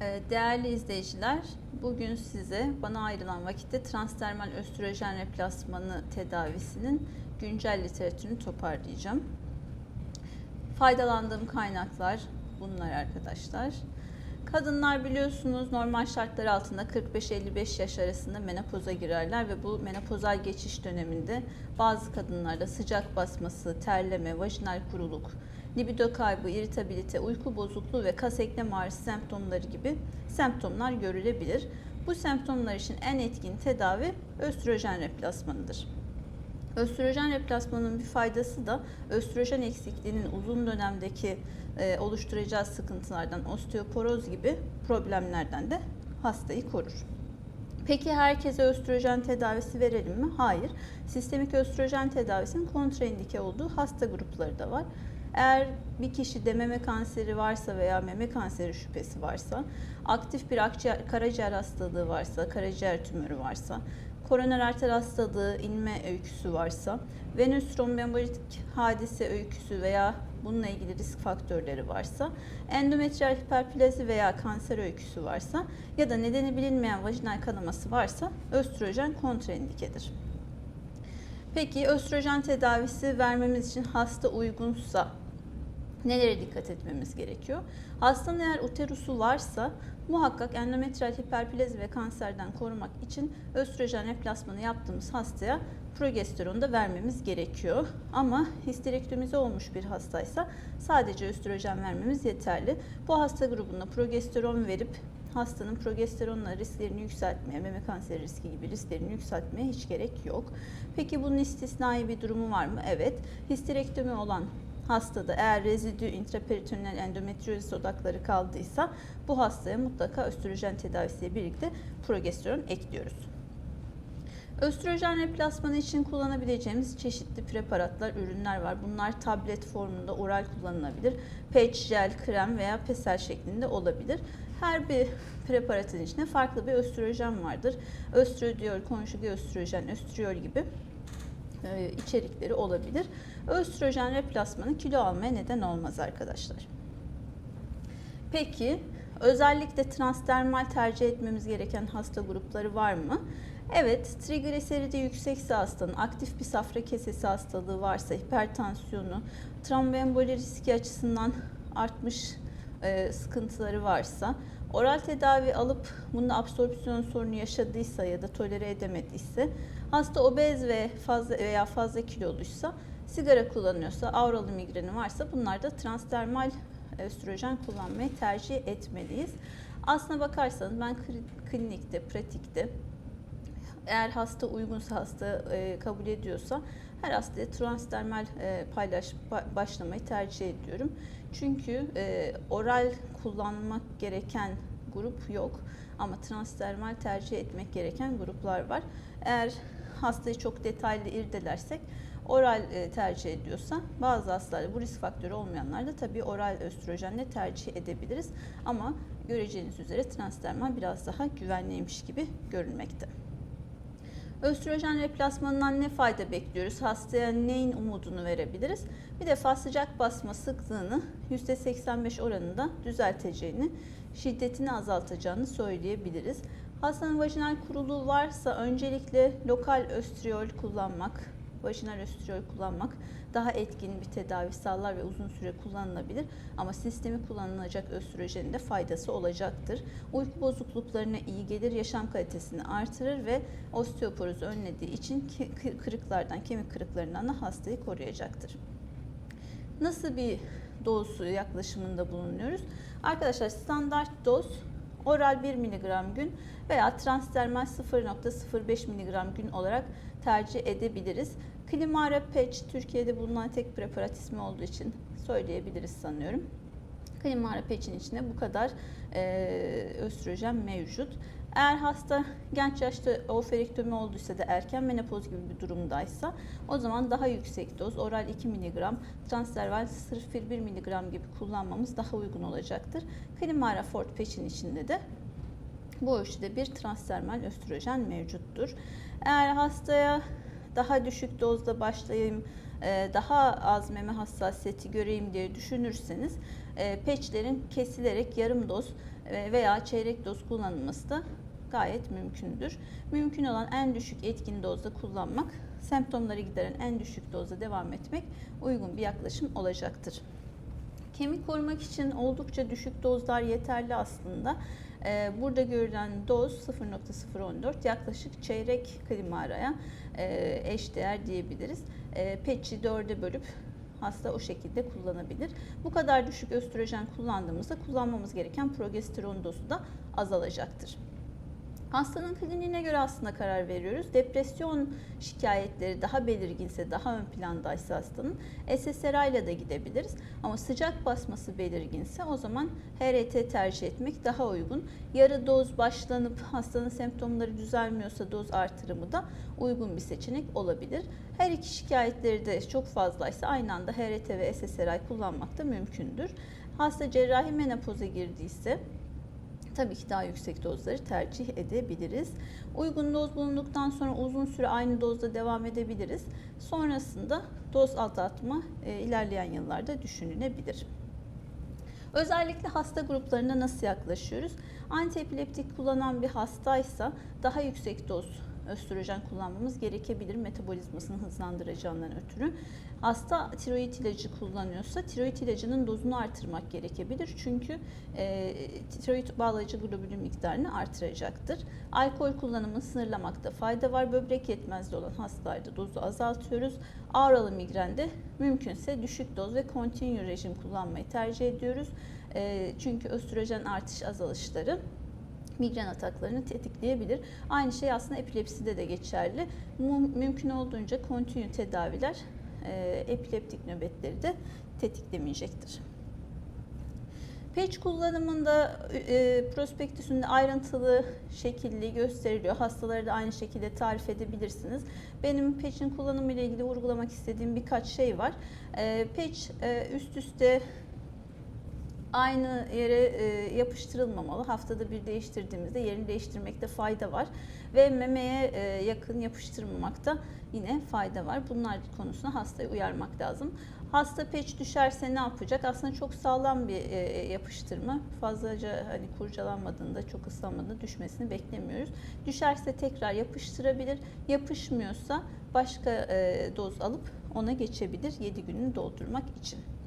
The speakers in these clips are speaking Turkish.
Ee, Değerli izleyiciler, bugün size bana ayrılan vakitte transdermal östrojen replasmanı tedavisinin güncel literatürünü toparlayacağım. Faydalandığım kaynaklar bunlar arkadaşlar. Kadınlar biliyorsunuz normal şartlar altında 45-55 yaş arasında menopoza girerler ve bu menopozal geçiş döneminde bazı kadınlarda sıcak basması, terleme, vajinal kuruluk, libido kaybı, iritabilite, uyku bozukluğu ve kas eklem ağrısı semptomları gibi semptomlar görülebilir. Bu semptomlar için en etkin tedavi östrojen replasmanıdır. Östrojen replasmanının bir faydası da östrojen eksikliğinin uzun dönemdeki e, oluşturacağı sıkıntılardan osteoporoz gibi problemlerden de hastayı korur. Peki herkese östrojen tedavisi verelim mi? Hayır. Sistemik östrojen tedavisinin kontraindike olduğu hasta grupları da var. Eğer bir kişide meme kanseri varsa veya meme kanseri şüphesi varsa, aktif bir akciğer, karaciğer hastalığı varsa, karaciğer tümörü varsa, koroner arter hastalığı, inme öyküsü varsa, venöz trombembolitik hadise öyküsü veya bununla ilgili risk faktörleri varsa, endometriyal hiperplazi veya kanser öyküsü varsa ya da nedeni bilinmeyen vajinal kanaması varsa östrojen kontraindikedir. Peki östrojen tedavisi vermemiz için hasta uygunsa nelere dikkat etmemiz gerekiyor? Hastanın eğer uterusu varsa muhakkak endometriyal hiperplazi ve kanserden korumak için östrojen replasmanı yaptığımız hastaya progesteron da vermemiz gerekiyor. Ama histerektomize olmuş bir hastaysa sadece östrojen vermemiz yeterli. Bu hasta grubunda progesteron verip hastanın progesteronla risklerini yükseltmeye, meme kanseri riski gibi risklerini yükseltmeye hiç gerek yok. Peki bunun istisnai bir durumu var mı? Evet. Histerektomi olan hastada eğer rezidü intraperitoneal endometriozis odakları kaldıysa bu hastaya mutlaka östrojen tedavisiyle birlikte progesteron ekliyoruz. Östrojen replasmanı için kullanabileceğimiz çeşitli preparatlar, ürünler var. Bunlar tablet formunda oral kullanılabilir. Patch, jel, krem veya pesel şeklinde olabilir. Her bir preparatın içinde farklı bir östrojen vardır. Östradiol, konjüge östrojen, östriol gibi e, içerikleri olabilir. Östrojen replasmanı kilo almaya neden olmaz arkadaşlar. Peki özellikle transdermal tercih etmemiz gereken hasta grupları var mı? Evet, trigliseridi yüksekse hastanın, aktif bir safra kesesi hastalığı varsa, hipertansiyonu, tromboemboli riski açısından artmış e, sıkıntıları varsa, oral tedavi alıp bunun absorpsiyon sorunu yaşadıysa ya da tolere edemediyse, hasta obez ve fazla veya fazla kiloluysa, sigara kullanıyorsa, auralı migreni varsa bunlar da transdermal östrojen kullanmayı tercih etmeliyiz. Aslına bakarsanız ben klinikte, pratikte eğer hasta uygunsa, hasta e, kabul ediyorsa her hastaya transdermal e, paylaş ba- başlamayı tercih ediyorum. Çünkü e, oral kullanmak gereken grup yok ama transdermal tercih etmek gereken gruplar var. Eğer hastayı çok detaylı irdelersek oral e, tercih ediyorsa bazı hastalarda bu risk faktörü olmayanlar da tabii oral östrojenle tercih edebiliriz. Ama göreceğiniz üzere transdermal biraz daha güvenliymiş gibi görünmekte. Östrojen replasmanından ne fayda bekliyoruz? Hastaya neyin umudunu verebiliriz? Bir defa sıcak basma sıklığını %85 oranında düzelteceğini, şiddetini azaltacağını söyleyebiliriz. Hastanın vajinal kuruluğu varsa öncelikle lokal östriol kullanmak, vajinal östriol kullanmak daha etkin bir tedavi sağlar ve uzun süre kullanılabilir. Ama sistemi kullanılacak östrojenin de faydası olacaktır. Uyku bozukluklarına iyi gelir, yaşam kalitesini artırır ve osteoporozu önlediği için kırıklardan, kemik kırıklarından da hastayı koruyacaktır. Nasıl bir doz yaklaşımında bulunuyoruz? Arkadaşlar standart doz oral 1 mg gün veya transdermal 0.05 mg gün olarak tercih edebiliriz. Klimara Patch Türkiye'de bulunan tek preparat ismi olduğu için söyleyebiliriz sanıyorum. Klimara Patch'in içinde bu kadar e, östrojen mevcut. Eğer hasta genç yaşta oferektomi olduysa da erken menopoz gibi bir durumdaysa o zaman daha yüksek doz oral 2 mg, transderval 0,1 mg gibi kullanmamız daha uygun olacaktır. Klimara Fort Patch'in içinde de bu ölçüde bir transdermal östrojen mevcuttur. Eğer hastaya daha düşük dozda başlayayım, e, daha az meme hassasiyeti göreyim diye düşünürseniz peçlerin kesilerek yarım doz e, veya çeyrek doz kullanılması da gayet mümkündür. Mümkün olan en düşük etkin dozda kullanmak, semptomları gideren en düşük dozda devam etmek uygun bir yaklaşım olacaktır. Kemik korumak için oldukça düşük dozlar yeterli aslında. Ee, Burada görülen doz 0.014 yaklaşık çeyrek klimaraya e, eşdeğer diyebiliriz. E, Patch'i dörde bölüp hasta o şekilde kullanabilir. Bu kadar düşük östrojen kullandığımızda kullanmamız gereken progesteron dozu da azalacaktır. Hastanın kliniğine göre aslında karar veriyoruz. Depresyon şikayetleri daha belirginse, daha ön plandaysa hastanın SSRI ile de gidebiliriz. Ama sıcak basması belirginse o zaman HRT tercih etmek daha uygun. Yarı doz başlanıp hastanın semptomları düzelmiyorsa doz artırımı da uygun bir seçenek olabilir. Her iki şikayetleri de çok fazlaysa aynı anda HRT ve SSRI kullanmak da mümkündür. Hasta cerrahi menopoza girdiyse tabii ki daha yüksek dozları tercih edebiliriz. Uygun doz bulunduktan sonra uzun süre aynı dozda devam edebiliriz. Sonrasında doz azaltma e, ilerleyen yıllarda düşünülebilir. Özellikle hasta gruplarına nasıl yaklaşıyoruz? Antiepileptik kullanan bir hastaysa daha yüksek doz östrojen kullanmamız gerekebilir metabolizmasını hızlandıracağından ötürü. Hasta tiroid ilacı kullanıyorsa tiroid ilacının dozunu artırmak gerekebilir. Çünkü e, tiroid bağlayıcı globulin miktarını artıracaktır. Alkol kullanımını sınırlamakta fayda var. Böbrek yetmezliği olan hastalarda dozu azaltıyoruz. Ağrılı migrende mümkünse düşük doz ve continue rejim kullanmayı tercih ediyoruz. E, çünkü östrojen artış azalışları migren ataklarını tetikleyebilir. Aynı şey aslında epilepside de geçerli. Mümkün olduğunca kontinü tedaviler e, epileptik nöbetleri de tetiklemeyecektir. Patch kullanımında e, prospektüsünde ayrıntılı şekilli gösteriliyor. Hastaları da aynı şekilde tarif edebilirsiniz. Benim patch'in kullanımı ile ilgili vurgulamak istediğim birkaç şey var. E, patch e, üst üste aynı yere e, yapıştırılmamalı. Haftada bir değiştirdiğimizde yerini değiştirmekte fayda var. Ve memeye e, yakın yapıştırmamakta yine fayda var. Bunlar konusunda hastayı uyarmak lazım. Hasta peç düşerse ne yapacak? Aslında çok sağlam bir e, yapıştırma. Fazlaca hani kurcalanmadığında, çok ıslanmadığında düşmesini beklemiyoruz. Düşerse tekrar yapıştırabilir. Yapışmıyorsa başka doz alıp ona geçebilir 7 gününü doldurmak için.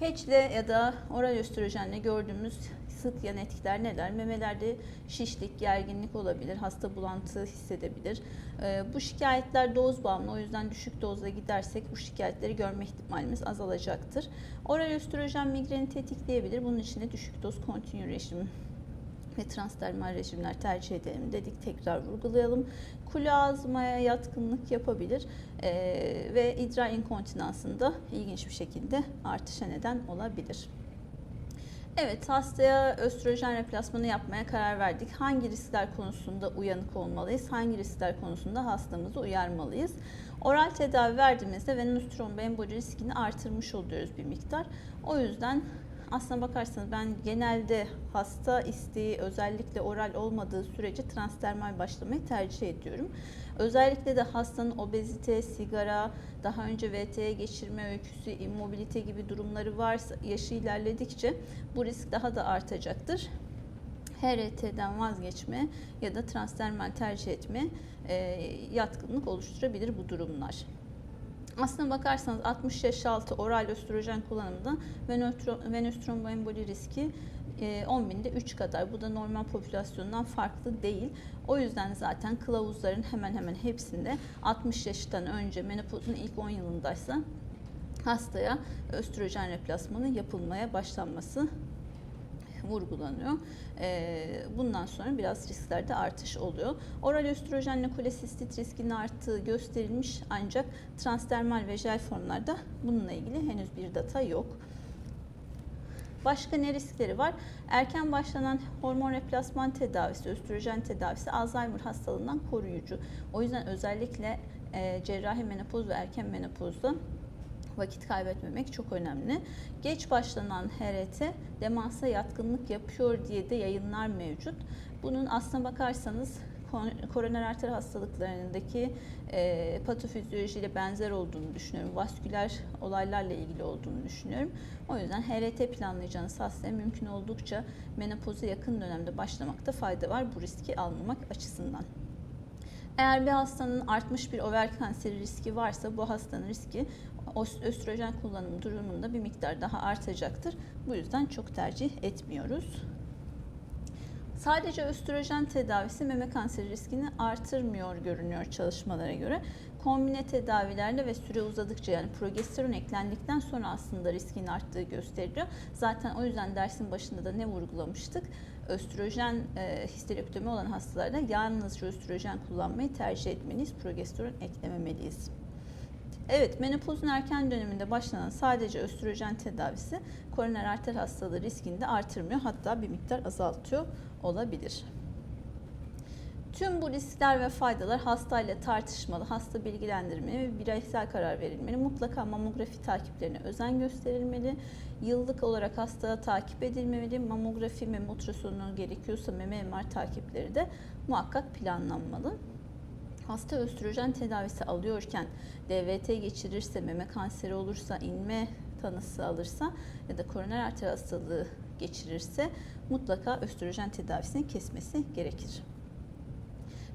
Peçle ya da oral östrojenle gördüğümüz sık yan etkiler neler? Memelerde şişlik, gerginlik olabilir, hasta bulantı hissedebilir. Ee, bu şikayetler doz bağımlı, o yüzden düşük dozla gidersek bu şikayetleri görme ihtimalimiz azalacaktır. Oral östrojen migreni tetikleyebilir. Bunun için de düşük doz continue rejim ve transdermal rejimler tercih edelim dedik. Tekrar vurgulayalım. Kule azmaya yatkınlık yapabilir ee, ve idrar inkontinansında ilginç bir şekilde artışa neden olabilir. Evet, hastaya östrojen replasmanı yapmaya karar verdik. Hangi riskler konusunda uyanık olmalıyız? Hangi riskler konusunda hastamızı uyarmalıyız? Oral tedavi verdiğimizde venöz tromboemboli riskini artırmış oluyoruz bir miktar. O yüzden aslına bakarsanız ben genelde hasta isteği özellikle oral olmadığı sürece transdermal başlamayı tercih ediyorum. Özellikle de hastanın obezite, sigara, daha önce VT'ye geçirme öyküsü, immobilite gibi durumları varsa yaşı ilerledikçe bu risk daha da artacaktır. HRT'den vazgeçme ya da transdermal tercih etme yatkınlık oluşturabilir bu durumlar. Aslına bakarsanız 60 yaş altı oral östrojen kullanımında venöz tromboemboli riski 10 e, binde 3 kadar. Bu da normal popülasyondan farklı değil. O yüzden zaten kılavuzların hemen hemen hepsinde 60 yaştan önce menopozun ilk 10 yılındaysa hastaya östrojen replasmanı yapılmaya başlanması vurgulanıyor. Ee, bundan sonra biraz risklerde artış oluyor. Oral östrojenle kolesistit riskinin arttığı gösterilmiş ancak transdermal ve jel formlarda bununla ilgili henüz bir data yok. Başka ne riskleri var? Erken başlanan hormon replasman tedavisi, östrojen tedavisi Alzheimer hastalığından koruyucu. O yüzden özellikle e, cerrahi menopoz ve erken menopozda vakit kaybetmemek çok önemli. Geç başlanan HRT demansa yatkınlık yapıyor diye de yayınlar mevcut. Bunun aslına bakarsanız koroner arter hastalıklarındaki e, patofizyolojiyle benzer olduğunu düşünüyorum. Vasküler olaylarla ilgili olduğunu düşünüyorum. O yüzden HRT planlayacağınız hastaya mümkün oldukça menopoza yakın dönemde başlamakta fayda var bu riski almamak açısından. Eğer bir hastanın artmış bir over kanseri riski varsa bu hastanın riski östrojen kullanımı durumunda bir miktar daha artacaktır. Bu yüzden çok tercih etmiyoruz. Sadece östrojen tedavisi meme kanseri riskini artırmıyor görünüyor çalışmalara göre. Kombine tedavilerle ve süre uzadıkça yani progesteron eklendikten sonra aslında riskin arttığı gösteriliyor. Zaten o yüzden dersin başında da ne vurgulamıştık? Östrojen e, histerektomi olan hastalarda yalnızca östrojen kullanmayı tercih etmeliyiz. Progesteron eklememeliyiz. Evet, menopozun erken döneminde başlanan sadece östrojen tedavisi koroner arter hastalığı riskini de artırmıyor. Hatta bir miktar azaltıyor olabilir. Tüm bu riskler ve faydalar hastayla tartışmalı, hasta bilgilendirmeli ve bireysel karar verilmeli. Mutlaka mamografi takiplerine özen gösterilmeli. Yıllık olarak hasta takip edilmeli. Mamografi ve ultrasonu gerekiyorsa meme MR takipleri de muhakkak planlanmalı. Hasta östrojen tedavisi alıyorken DVT geçirirse, meme kanseri olursa, inme tanısı alırsa ya da koroner arter hastalığı geçirirse mutlaka östrojen tedavisini kesmesi gerekir.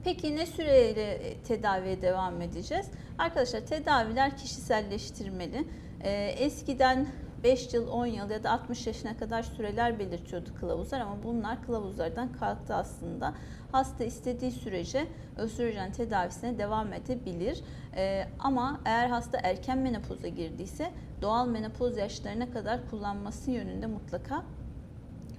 Peki ne süreyle tedaviye devam edeceğiz? Arkadaşlar tedaviler kişiselleştirmeli. Ee, eskiden 5 yıl, 10 yıl ya da 60 yaşına kadar süreler belirtiyordu kılavuzlar ama bunlar kılavuzlardan kalktı aslında. Hasta istediği sürece östrojen tedavisine devam edebilir. Ee, ama eğer hasta erken menopoza girdiyse doğal menopoz yaşlarına kadar kullanması yönünde mutlaka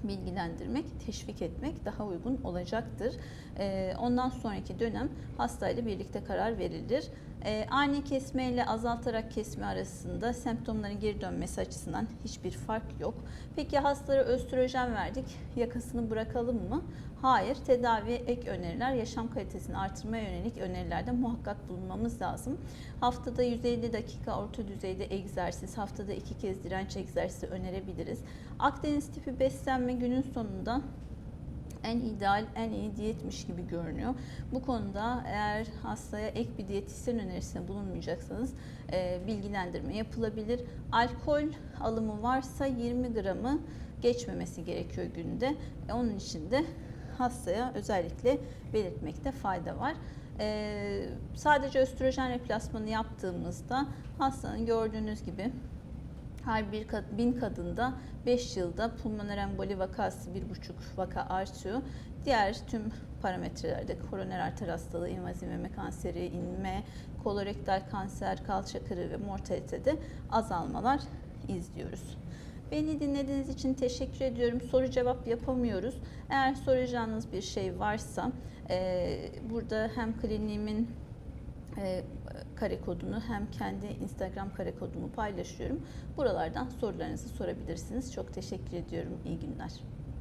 bilgilendirmek, teşvik etmek daha uygun olacaktır. Ee, ondan sonraki dönem hastayla birlikte karar verilir. Ee, ani kesme ile azaltarak kesme arasında semptomların geri dönmesi açısından hiçbir fark yok. Peki hastalara östrojen verdik, yakasını bırakalım mı? Hayır, tedavi ek öneriler, yaşam kalitesini artırmaya yönelik önerilerde muhakkak bulunmamız lazım. Haftada 150 dakika orta düzeyde egzersiz, haftada iki kez direnç egzersizi önerebiliriz. Akdeniz tipi beslenme günün sonunda en ideal, en iyi diyetmiş gibi görünüyor. Bu konuda eğer hastaya ek bir diyetisyen önerisinde bulunmayacaksanız e, bilgilendirme yapılabilir. Alkol alımı varsa 20 gramı geçmemesi gerekiyor günde. E, onun için de hastaya özellikle belirtmekte fayda var. Ee, sadece östrojen replasmanı yaptığımızda hastanın gördüğünüz gibi her bir bin kadında 5 yılda pulmoner emboli vakası 1,5 vaka artıyor. Diğer tüm parametrelerde koroner arter hastalığı, invaziv meme kanseri, inme, kolorektal kanser, kalça kırığı ve mortalitede azalmalar izliyoruz. Beni dinlediğiniz için teşekkür ediyorum. Soru cevap yapamıyoruz. Eğer soracağınız bir şey varsa e, burada hem kliniğimin e, kare kodunu hem kendi Instagram kare kodumu paylaşıyorum. Buralardan sorularınızı sorabilirsiniz. Çok teşekkür ediyorum. İyi günler.